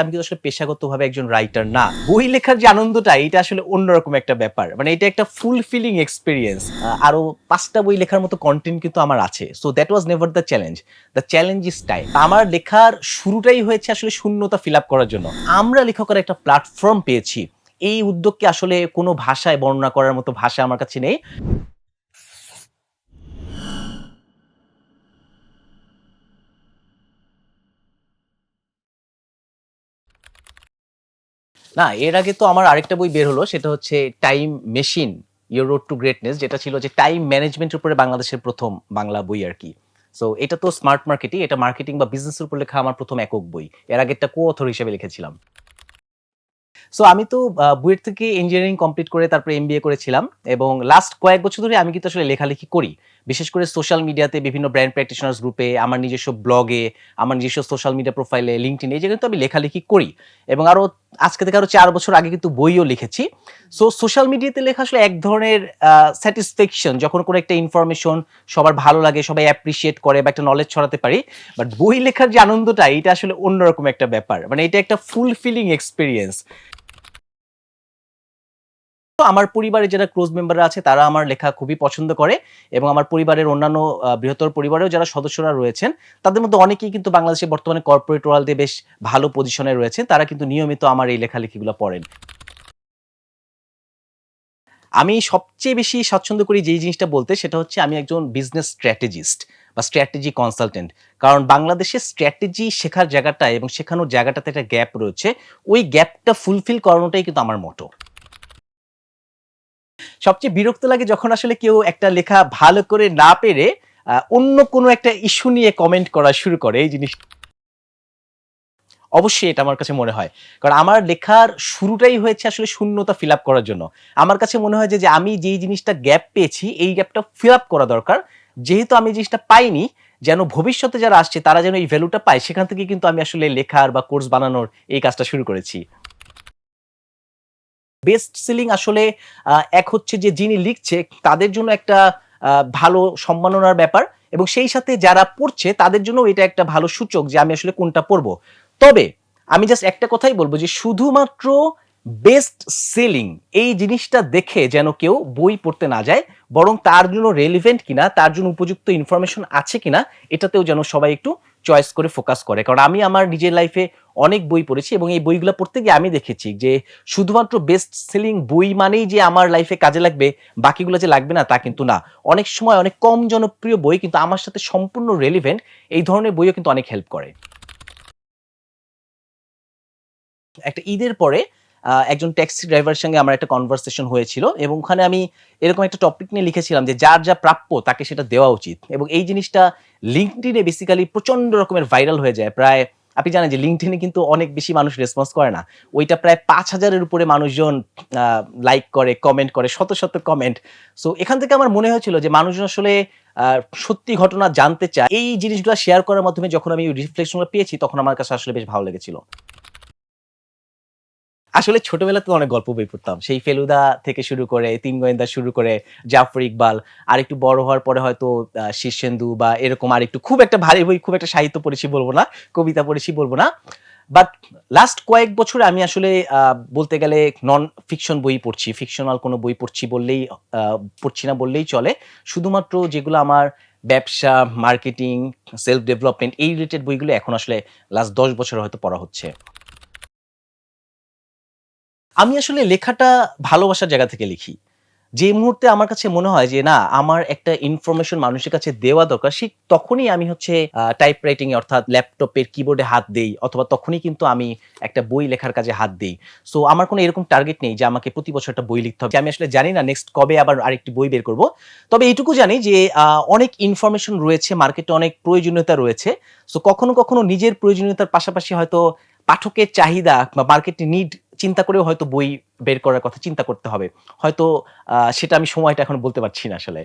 আমি কিন্তু আসলে পেশাগতভাবে একজন রাইটার না। বই লেখার যে আনন্দটা, এটা আসলে অন্যরকম একটা ব্যাপার। মানে এটা একটা ফুলফিলিং এক্সপিরিয়েন্স আরও পাঁচটা বই লেখার মতো কন্টেন্ট কিন্তু আমার আছে। So that was never the challenge the challenge is time আমার লেখার শুরুটাই হয়েছে আসলে শূন্যতা ফিল আপ করার জন্য। আমরা লেখকের একটা প্ল্যাটফর্ম পেয়েছি। এই উদ্যোগকে আসলে কোনো ভাষায় বর্ণনা করার মতো ভাষা আমার কাছে নেই। না, এর আগে তো আমার আরেকটা বই বের হলো, সেটা হচ্ছে time machine your road to greatness যেটা ছিল যে টাইম ম্যানেজমেন্টের উপরে বাংলাদেশের প্রথম বাংলা বই আর কি। সো এটা তো স্মার্ট মার্কেটিং এটা মার্কেটিং বা বিজনেসের উপর লেখা আমার প্রথম একক বই। এর আগে একটা কো অথর হিসেবে লিখেছিলাম। সো আমি তো বুয়েট থেকে ইঞ্জিনিয়ারিং কমপ্লিট করে তারপরে এমবিএ করেছিলাম এবং লাস্ট কয়েক বছর ধরে আমি কিন্তু আসলে লেখালেখি করি। বিশেষ করে সোশ্যাল মিডিয়াতে বিভিন্ন ব্র্যান্ড প্র্যাকটিশনার্স গ্রুপে আমার নিজস্ব ব্লগে আমার নিজস্ব সোশ্যাল মিডিয়া প্রোফাইলে লিঙ্কডিন এই জায়গায় কিন্তু আমি লেখালেখি করি। এবং আরও আজকে থেকে আরও চার বছর আগে কিন্তু বইও লিখেছি। সো সোশ্যাল মিডিয়াতে লেখা আসলে এক ধরনের স্যাটিসফ্যাকশন যখন কোনো একটা ইনফরমেশন সবার ভালো লাগে, সবাই অ্যাপ্রিসিয়েট করে বা একটা নলেজ ছড়াতে পারি বাট বই লেখার যে আনন্দটা, এটা আসলে অন্যরকম একটা ব্যাপার। মানে এটা একটা ফুলফিলিং এক্সপিরিয়েন্স তো আমার পরিবারে যারা ক্লোজ মেম্বাররা আছে, তারা আমার লেখা খুবই পছন্দ করে এবং আমার পরিবারের অন্যান্য বৃহত্তর পরিবারেও যারা সদস্যরা রয়েছেন, তাদের মধ্যে অনেকেই কিন্তু বাংলাদেশে বর্তমানে কর্পোরেট ওয়ার্ল্ডে বেশ ভালো পজিশনে রয়েছেন। তারা কিন্তু নিয়মিত আমার এই লেখালেখিগুলো পড়েন। আমি সবচেয়ে বেশি স্বাচ্ছন্দ্য করি যেই জিনিসটা বলতে, সেটা হচ্ছে আমি একজন বিজনেস স্ট্র্যাটেজিস্ট বা স্ট্র্যাটেজি কনসালটেন্ট কারণ বাংলাদেশে স্ট্র্যাটেজি শেখার জায়গাটা এবং শেখানোর জায়গাটাতে একটা গ্যাপ রয়েছে। ওই গ্যাপটা ফুলফিল করানোটাই কিন্তু আমার মোটো সবচেয়ে বিরক্ত লাগে যখন আসলে কেউ একটা লেখা ভালো করে না পেরে অন্য কোনো একটা ইস্যু নিয়ে কমেন্ট করা শুরু করে এই জিনিস অবশ্যই এটা আমার কাছে মনে হয়। কারণ আমার লেখার শুরুটাই হয়েছে আসলে শূন্যতা ফিল করার জন্য। আমার কাছে মনে হয় যে আমি যেই জিনিসটা গ্যাপ পেয়েছি, এই গ্যাপটা ফিল করা দরকার। যেহেতু আমি জিনিসটা পাইনি, যেন ভবিষ্যতে যারা আসছে, তারা যেন এই ভ্যালুটা পায়, সেখান থেকে কিন্তু আমি আসলে লেখার বা কোর্স বানানোর এই কাজটা শুরু করেছি। বেস্ট সেলিং আসলে এক হচ্ছে যে যিনি লিখছে, তাদের জন্য একটা ভালো সম্মাননার ব্যাপার এবং সেই সাথে যারা পড়ছে, তাদের জন্য এটা একটা ভালো সূচক যে আমি আসলে কোনটা পড়ব। তবে আমি জাস্ট একটা কথাই বলব যে শুধুমাত্র বেস্ট সেলিং এই জিনিসটা দেখে যেন কেউ বই পড়তে না যায়, বরং তার জন্য রেলিভেন্ট কিনা, তার জন্য উপযুক্ত ইনফরমেশন আছে কিনা, এটাতেও যেন সবাই একটু চয়েস করে ফোকাস করে। কারণ আমি আমার নিজের লাইফে অনেক বই পড়েছি এবং এই বইগুলো পড়তে গিয়ে আমি দেখেছি যে শুধুমাত্র বেস্ট সেলিং বই মানেই যে আমার লাইফে কাজে লাগবে, বাকিগুলো যে লাগবে না তা কিন্তু না। অনেক সময় অনেক কম জনপ্রিয় বই কিন্তু আমার সাথে সম্পূর্ণ রেলিভেন্ট এই ধরনের বইও কিন্তু অনেক হেল্প করে। একটা ঈদের পরে একজন ট্যাক্সি ড্রাইভারের সঙ্গে আমার একটা কনভারসেশন হয়েছিল এবং ওখানে আমি এরকম একটা টপিক নিয়ে লিখেছিলাম যে যার যা প্রাপ্য তাকে সেটা দেওয়া উচিত। এবং এই জিনিসটা লিঙ্কডিনে বেসিক্যালি প্রচণ্ড রকমের ভাইরাল হয়ে যায়। প্রায় আপনি জানেন যে লিঙ্কডিনে কিন্তু অনেক বেশি মানুষ রেসপন্স করে না। ওইটা প্রায় পাঁচ হাজারের উপরে মানুষজন লাইক করে কমেন্ট করে, শত শত কমেন্ট সো এখান থেকে আমার মনে হয়েছিল যে মানুষজন আসলে সত্যি ঘটনা জানতে চায়। এই জিনিসগুলো শেয়ার করার মাধ্যমে যখন আমি রিফ্লেকশনগুলো পেয়েছি, তখন আমার কাছে আসলে বেশ ভালো লেগেছিল। আসলে ছোটবেলাতে অনেক গল্প বই পড়তাম। সেই ফেলুদা থেকে শুরু করে, তিন গোয়েন্দা শুরু করে, জাফর ইকবাল, আর একটু বড় হওয়ার পরে হয়তো শীর্ষেন্দু বা এরকম আর একটু খুব একটা ভারী বই, খুব একটা সাহিত্য পড়েছি বলব না, কবিতা পড়েছি বলব না। বাট লাস্ট কয়েক বছরে আমি আসলে বলতে গেলে নন ফিকশন বই পড়ছি। ফিকশনাল কোনো বই পড়ছি বললেই পড়ছি না বললেই চলে। শুধুমাত্র যেগুলো আমার ব্যবসা মার্কেটিং সেলফ ডেভেলপমেন্ট এই রিলেটেড বইগুলো এখন আসলে লাস্ট দশ বছর হয়তো পড়া হচ্ছে। আমি আসলে লেখাটা ভালোবাসার জায়গা থেকে লিখি। যে মুহূর্তে আমার কাছে মনে হয় যে, না, আমার একটা ইনফরমেশন মানুষের কাছে দেওয়া দরকার, ঠিক তখনই আমি হচ্ছে টাইপ রাইটিং অর্থাৎ ল্যাপটপের কিবোর্ডে হাত দেই, অথবা তখনই কিন্তু আমি একটা বই লেখার কাজে হাত দিই। সো আমার কোনো এরকম টার্গেট নেই যে আমাকে প্রতি বছর একটা বই লিখতে হবে। আমি আসলে জানি না নেক্সট কবে আবার আরেকটি বই বের করব। তবে এইটুকু জানি যে অনেক ইনফরমেশন রয়েছে মার্কেটে অনেক প্রয়োজনীয়তা রয়েছে। সো কখনো কখনো নিজের প্রয়োজনীয়তার পাশাপাশি হয়তো পাঠকের চাহিদা বা মার্কেটে নিড চিন্তা করেও হয়তো বই বের করার কথা চিন্তা করতে হবে। হয়তো সেটা আমি সময়টা এখন বলতে পারছি না আসলে।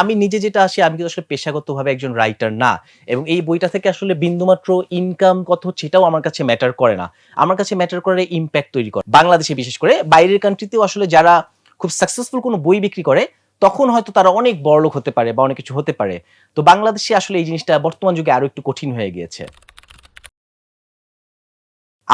আমি নিজে যেটা আসি, আমি কিন্তু আসলে পেশাগতভাবে একজন রাইটার না। এবং এই বইটা থেকে আসলে বিন্দুমাত্র ইনকাম কত হচ্ছে এটাও আমার কাছে ম্যাটার করে না। আমার কাছে ম্যাটার করে ইম্প্যাক্ট তৈরি করে। বাংলাদেশে বিশেষ করে, বাইরের কান্ট্রিতেও আসলে যারা খুব সাকসেসফুল কোনো বই বিক্রি করে তখন হয়তো তারা অনেক বড়লোক হতে পারে বা অনেক কিছু হতে পারে। তো বাংলাদেশে আসলে এই জিনিসটা বর্তমান যুগে আরও একটু কঠিন হয়ে গিয়েছে।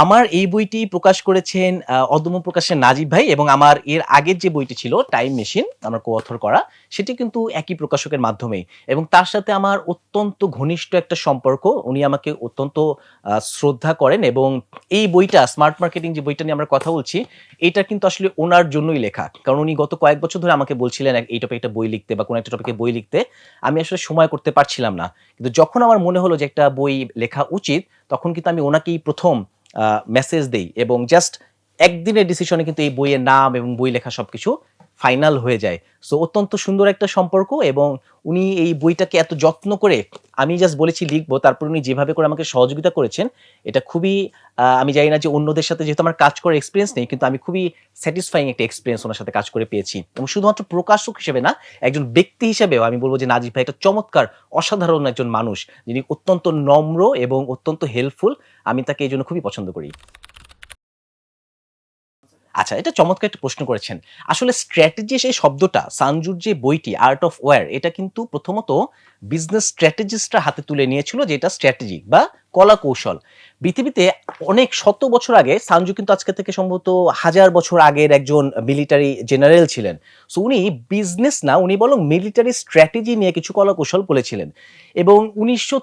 আমার এই বইটি প্রকাশ করেছেন অদম্য প্রকাশের নাজিব ভাই এবং আমার এর আগের যে বইটি ছিল টাইম মেশিন আমার কো অথর করা, সেটি কিন্তু একই প্রকাশকের মাধ্যমে এবং তার সাথে আমার অত্যন্ত ঘনিষ্ঠ একটা সম্পর্ক। উনি আমাকে অত্যন্ত শ্রদ্ধা করেন এবং এই বইটা স্মার্ট মার্কেটিং যে বইটা নিয়ে আমরা কথা বলছি, এটা কিন্তু আসলে ওনার জন্যই লেখা। কারণ উনি গত কয়েক বছর ধরে আমাকে বলছিলেন এই টপিকে একটা বই লিখতে বা কোনো একটা টপিকে বই লিখতে। আমি আসলে সময় করতে পারছিলাম না। কিন্তু যখন আমার মনে হলো যে একটা বই লেখা উচিত, তখন কিন্তু আমি ওনাকেই প্রথম মেসেজ দেই এবং জাস্ট একদিনের ডিসিশনে কিন্তু এই বইয়ের নাম এবং বই লেখা সব কিছু ফাইনাল হয়ে যায়। সো অত্যন্ত সুন্দর একটা সম্পর্ক এবং উনি এই বইটাকে এত যত্ন করে আমি জাস্ট বলেছি লিখব, তারপর উনি যেভাবে করে আমাকে সহযোগিতা করেছেন, এটা খুবই আমি জানি না যে অন্যদের সাথে যেহেতু আমার কাজ করার এক্সপিরিয়েন্স নেই, কিন্তু আমি খুবই স্যাটিসফাইং একটা এক্সপিরিয়েন্স ওনার সাথে কাজ করে পেয়েছি। এবং শুধুমাত্র প্রকাশক হিসেবে না, একজন ব্যক্তি হিসেবেও আমি বলব যে নাজিব ভাই একটা চমৎকার, অসাধারণ একজন মানুষ, যিনি অত্যন্ত নম্র এবং অত্যন্ত হেল্পফুল আমি তাকে এই জন্য খুবই পছন্দ করি। আচ্ছা এটা চমৎকার একটা প্রশ্ন করেছেন। আসলে স্ট্র্যাটেজি সেই শব্দটা, সানজুর যে বইটি আর্ট অফ ওয়ার এটা কিন্তু প্রথমত বিজনেস স্ট্র্যাটেজিস্টরা হাতে তুলে নিয়েছিল যেটা স্ট্র্যাটেজি বা কলা কৌশল। পৃথিবীতে অনেক শত বছর আগে সানজু কিন্তু আজকে থেকে সম্ভবত হাজার বছর আগের একজন মিলিটারি জেনারেল ছিলেন। সো উনি বিজনেস না, উনি বরং মিলিটারি স্ট্র্যাটেজি নিয়ে কিছু কলা কৌশল বলেছিলেন। এবং উনিশশো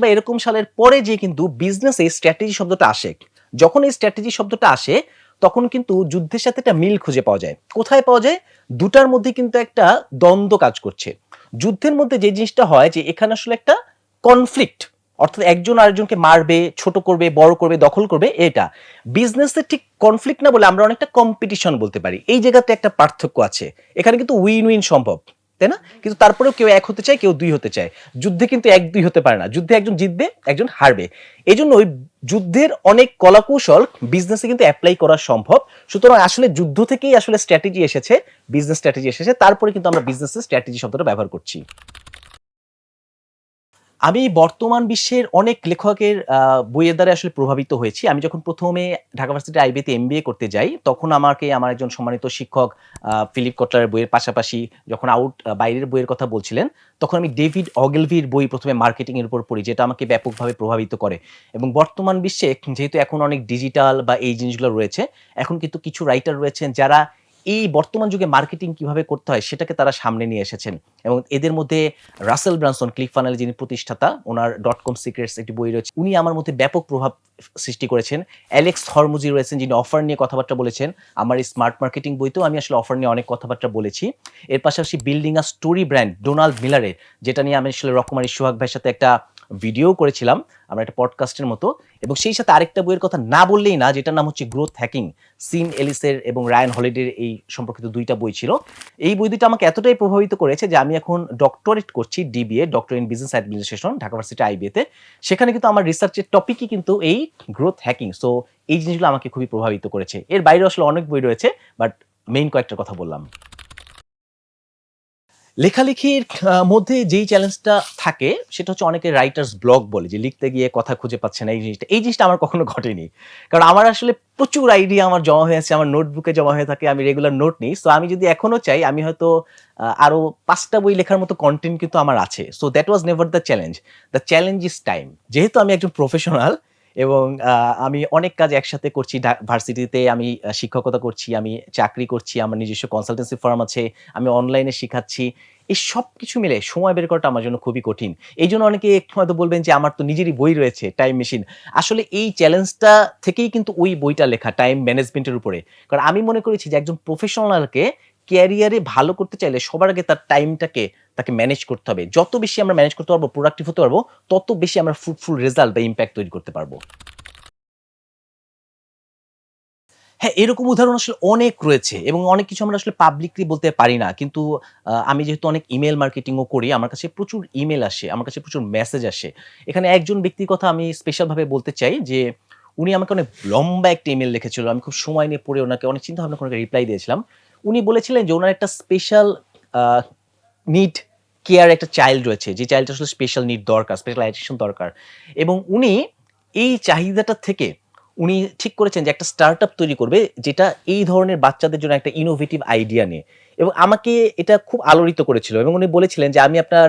বা এরকম সালের পরে যে কিন্তু বিজনেসে স্ট্র্যাটেজি শব্দটা আসে। যখন এই স্ট্র্যাটেজি শব্দটা আসে তখন কিন্তু যুদ্ধের সাথে একটা মিল খুঁজে পাওয়া যায়। কোথায় পাওয়া যায়? দুটার মধ্যে কিন্তু একটা দ্বন্দ্ব কাজ করছে। যুদ্ধের মধ্যে যে জিনিসটা হয় যে এখানে আসলে একটা কনফ্লিক্ট অর্থাৎ একজন আরেকজনকে মারবে, ছোট করবে, বড় করবে, দখল করবে, এটা। বিজনেসের ঠিক কনফ্লিক্ট না বলে আমরা অনেকটা কম্পিটিশন বলতে পারি। এই জায়গাতে একটা পার্থক্য আছে। এখানে কিন্তু উইন উইন সম্ভব। তাই না, কিন্তু তারপরেও কেউ এক হতে চায়, কেউ দুই হতে চায়। যুদ্ধে কিন্তু এক দুই হতে পারে না। যুদ্ধে একজন জিতবে, একজন হারবে। এই জন্য ওই যুদ্ধের অনেক কলাকৌশল বিজনেসে কিন্তু অ্যাপ্লাই করা সম্ভব। সুতরাং আসলে যুদ্ধ থেকেই আসলে স্ট্র্যাটেজি এসেছে বিজনেস স্ট্র্যাটেজি এসেছে, তারপরে কিন্তু আমরা বিজনেসের স্ট্র্যাটেজি শব্দটা ব্যবহার করছি। আমি বর্তমান বিশ্বের অনেক লেখকের বইয়ের দ্বারা আসলে প্রভাবিত হয়েছি। আমি যখন প্রথমে ঢাকা ভার্সিটি আইবিতে এমবিএ করতে যাই, তখন আমাকে আমার একজন সম্মানিত শিক্ষক ফিলিপ কটলারের বইয়ের পাশাপাশি যখন আউট বাইরের বইয়ের কথা বলছিলেন, তখন আমি ডেভিড অগেলভির বই প্রথমে মার্কেটিং এর উপর পড়ি, যেটা আমাকে ব্যাপকভাবে প্রভাবিত করে। এবং বর্তমান বিশ্বে, যেহেতু এখন অনেক ডিজিটাল বা এই জিনিসগুলো রয়েছে, এখন কিন্তু কিছু রাইটার রয়েছেন যারা এই বর্তমান যুগে মার্কেটিং কীভাবে করতে হয় সেটাকে তারা সামনে নিয়ে এসেছেন। এবং এদের মধ্যে রাসেল ব্রানসন ক্লিক ফানেল যিনি প্রতিষ্ঠাতা, ওনার ডট কম সিক্রেটস একটি বই রয়েছে। উনি আমার মধ্যে ব্যাপক প্রভাব সৃষ্টি করেছেন। অ্যালেক্স হরমুজি রয়েছেন যিনি অফার নিয়ে কথাবার্তা বলেছেন। আমার এই স্মার্ট মার্কেটিং বইতেও আমি আসলে অফার নিয়ে অনেক কথাবার্তা বলেছি। এর পাশাপাশি building a story brand Donald মিলারের যেটা নিয়ে আমি আসলে রকমারি সোহাগ ভাইয়ের সাথে একটা ভিডিও করেছিলাম, আমরা একটা পডকাস্টের মতো। এবং সেই সাথে আরেকটা বইয়ের কথা না বললেই না, যেটার নাম হচ্ছে গ্রোথ হ্যাকিং সিন এলিসের এবং রায়ান হলিডের এই সম্পর্কিত দুইটা বই ছিল। এই বই দুটো আমাকে এতটাই প্রভাবিত করেছে যে আমি এখন ডক্টরেট করছি DBA doctor in business administration Dhaka varsity আইবিএতে সেখানে কিন্তু আমার রিসার্চের টপিকই কিন্তু এই গ্রোথ হ্যাকিং সো এই জিনিসগুলো আমাকে খুবই প্রভাবিত করেছে। এর বাইরে আসলে অনেক বই রয়েছে বাট মেইন কয়েকটা কথা বললাম। লেখালেখির মধ্যে যেই চ্যালেঞ্জটা থাকে সেটা হচ্ছে অনেকে রাইটার্স ব্লগ বলে যে লিখতে গিয়ে কথা খুঁজে পাচ্ছে না এই জিনিসটা। এই জিনিসটা আমার কখনো ঘটেনি। কারণ আমার আসলে প্রচুর আইডিয়া আমার জমা হয়ে আছে আমার নোটবুকে জমা হয়ে থাকে আমি রেগুলার নোট নিই। সো আমি যদি এখনও চাই আমি হয়তো আহ, আরও পাঁচটা বই লেখার মতো কন্টেন্ট কিন্তু আমার আছে। So that was never the challenge the challenge is time যেহেতু আমি একজন প্রফেশনাল এবং আমি অনেক কাজ একসাথে করছি। ভার্সিটিতে আমি শিক্ষকতা করছি, আমি চাকরি করছি, আমার নিজস্ব কনসালটেন্সি ফার্ম আছে, আমি অনলাইনে শেখাচ্ছি। এই সব কিছু মিলে সময় বের করাটা আমার জন্য খুবই কঠিন। এই জন্য অনেকে একটু হয়তো বলবেন যে, আমার তো নিজেরই বই রয়েছে টাইম মেশিন আসলে এই চ্যালেঞ্জটা থেকেই কিন্তু ওই বইটা লেখা টাইম ম্যানেজমেন্টের উপরে। কারণ আমি মনে করেছি যে, একজন প্রফেশনালকে ক্যারিয়ারে ভালো করতে চাইলে সবার আগে তার টাইমটাকে তাকে ম্যানেজ করতে হবে। যত বেশি আমরা ম্যানেজ করতে পারব প্রোডাক্টিভ হতে পারব, তত বেশি আমরা ফ্রুটফুল রেজাল্ট বা ইম্প্যাক্ট তৈরি করতে পারব। হ্যাঁ এরকম উদাহরণ আসলে অনেক রয়েছে এবং অনেক কিছু আমরা আসলে পাবলিকলি বলতে পারি না। কিন্তু আমি যেহেতু অনেক ইমেল মার্কেটিংও করি, আমার কাছে প্রচুর ইমেল আসে, আমার কাছে প্রচুর মেসেজ আসে। এখানে একজন ব্যক্তির কথা আমি স্পেশালভাবে বলতে চাই যে, উনি আমাকে অনেক লম্বা একটা ইমেল লিখেছিল। আমি খুব সময় নিয়ে পড়ে ওনাকে অনেক চিন্তা ভাবনা করে রিপ্লাই দিয়েছিলাম। উনি বলেছিলেন যে ওনার একটা স্পেশাল নিড কেয়ার একটা চাইল্ড রয়েছে। যে চাইল্ডটা আসলে স্পেশাল নিড দরকার স্পেশালাইজেশন দরকার। এবং উনি এই চাহিদাটা থেকে উনি ঠিক করেছেন যে একটা স্টার্ট আপ তৈরি করবে, যেটা এই ধরনের বাচ্চাদের জন্য একটা ইনোভেটিভ আইডিয়া নিয়ে। এবং আমাকে এটা খুব আলোড়িত করেছিল এবং উনি বলেছিলেন যে আমি আপনার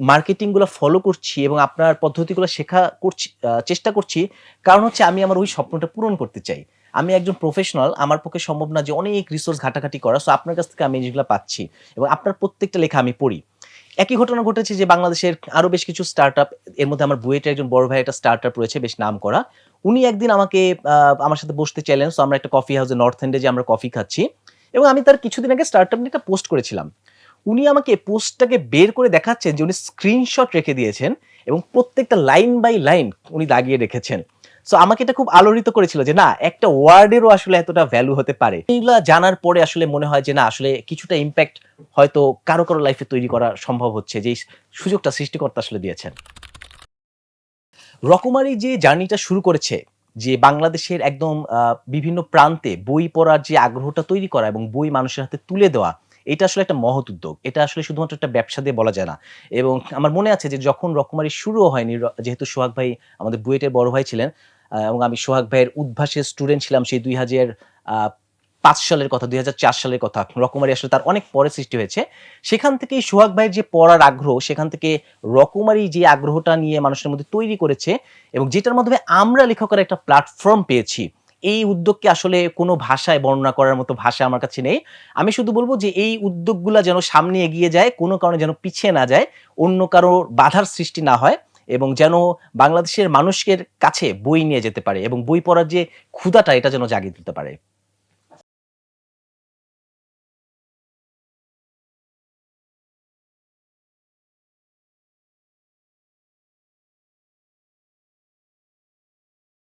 মার্কেটিংগুলো ফলো করছি এবং আপনার পদ্ধতিগুলো শেখা করছি চেষ্টা করছি। কারণ হচ্ছে আমি আমার ওই স্বপ্নটা পূরণ করতে চাই। আমি একজন প্রফেশনাল আমার পক্ষে সম্ভব না যে অনেক রিসোর্স ঘাটাঘাটি করা সো আপনার কাছ থেকে আমি যেগুলো পাচ্ছি। এবং আপনার প্রত্যেকটা লেখা আমি পড়ি। একই ঘটনা ঘটেছে যে বাংলাদেশের আরও বেশ কিছু স্টার্ট আপ এর মধ্যে আমার বুয়েটের একজন বড় ভাই একটা স্টার্ট আপ রয়েছে, বেশ নাম করা উনি একদিন আমাকে আমার সাথে বসতে চাইলেন সো আমরা একটা কফি হাউসে নর্থ এন্ডে যে আমরা কফি খাচ্ছি। এবং আমি তার কিছুদিন আগে স্টার্ট আপ নিয়ে একটা পোস্ট করেছিলাম। উনি আমাকে পোস্টটাকে বের করে দেখাচ্ছেন যে উনি স্ক্রিনশট রেখে দিয়েছেন এবং প্রত্যেকটা লাইন বাই লাইন উনি দাগিয়ে রেখেছেন। সো আমাকে এটা খুব আলোড়িত করেছিল যে না, একটা ওয়ার্ডেরও আসলে এতটা ভ্যালু হতে পারে। এইগুলা জানার পরে আসলে মনে হয় যে না, আসলে কিছুটা ইম্প্যাক্ট হয়তো কারও কারও লাইফে তৈরি করা সম্ভব হচ্ছে যে সুযোগটা সৃষ্টিকর্তা আসলে দিয়েছেন। রকমারি যে জার্নিটা শুরু করেছে, যে বাংলাদেশের একদম বিভিন্ন প্রান্তে বই পড়ার যে আগ্রহটা তৈরি করা এবং বই মানুষের হাতে তুলে দেওয়া, এটা আসলে একটা মহৎ উদ্যোগ। এটা আসলে শুধুমাত্র একটা ব্যবসা দিয়ে বলা যায় না। এবং আমার মনে আছে যে যখন রকমারি শুরু হয়নি যেহেতু সোহাগ ভাই আমাদের বুয়েটের বড় ভাই ছিলেন এবং আমি সোহাগ ভাইয়ের উদ্ভাসের স্টুডেন্ট ছিলাম সেই দুই হাজার পাঁচ সালের কথা, দুই হাজার চার সালের কথা। রকমারি আসলে তার অনেক পরে সৃষ্টি হয়েছে। সেখান থেকে সোহাগ ভাইয়ের যে পড়ার আগ্রহ, সেখান থেকে রকমারি যে আগ্রহটা নিয়ে মানুষের মধ্যে তৈরি করেছে এবং যেটার মাধ্যমে আমরা লেখকের একটা প্ল্যাটফর্ম পেয়েছি। এই উদ্যোগকে আসলে কোনো ভাষায় বর্ণনা করার মতো ভাষা আমার কাছে নেই। আমি শুধু বলব যে এই উদ্যোগগুলো যেন সামনে এগিয়ে যায়, কোনো কারণে যেন পিছিয়ে না যায়, অন্য কারও বাধার সৃষ্টি না হয়। এবং যেন বাংলাদেশের মানুষের কাছে বই নিয়ে যেতে পারে এবং বই পড়ার যে ক্ষুধাটা, এটা যেন জাগিয়ে দিতে পারে।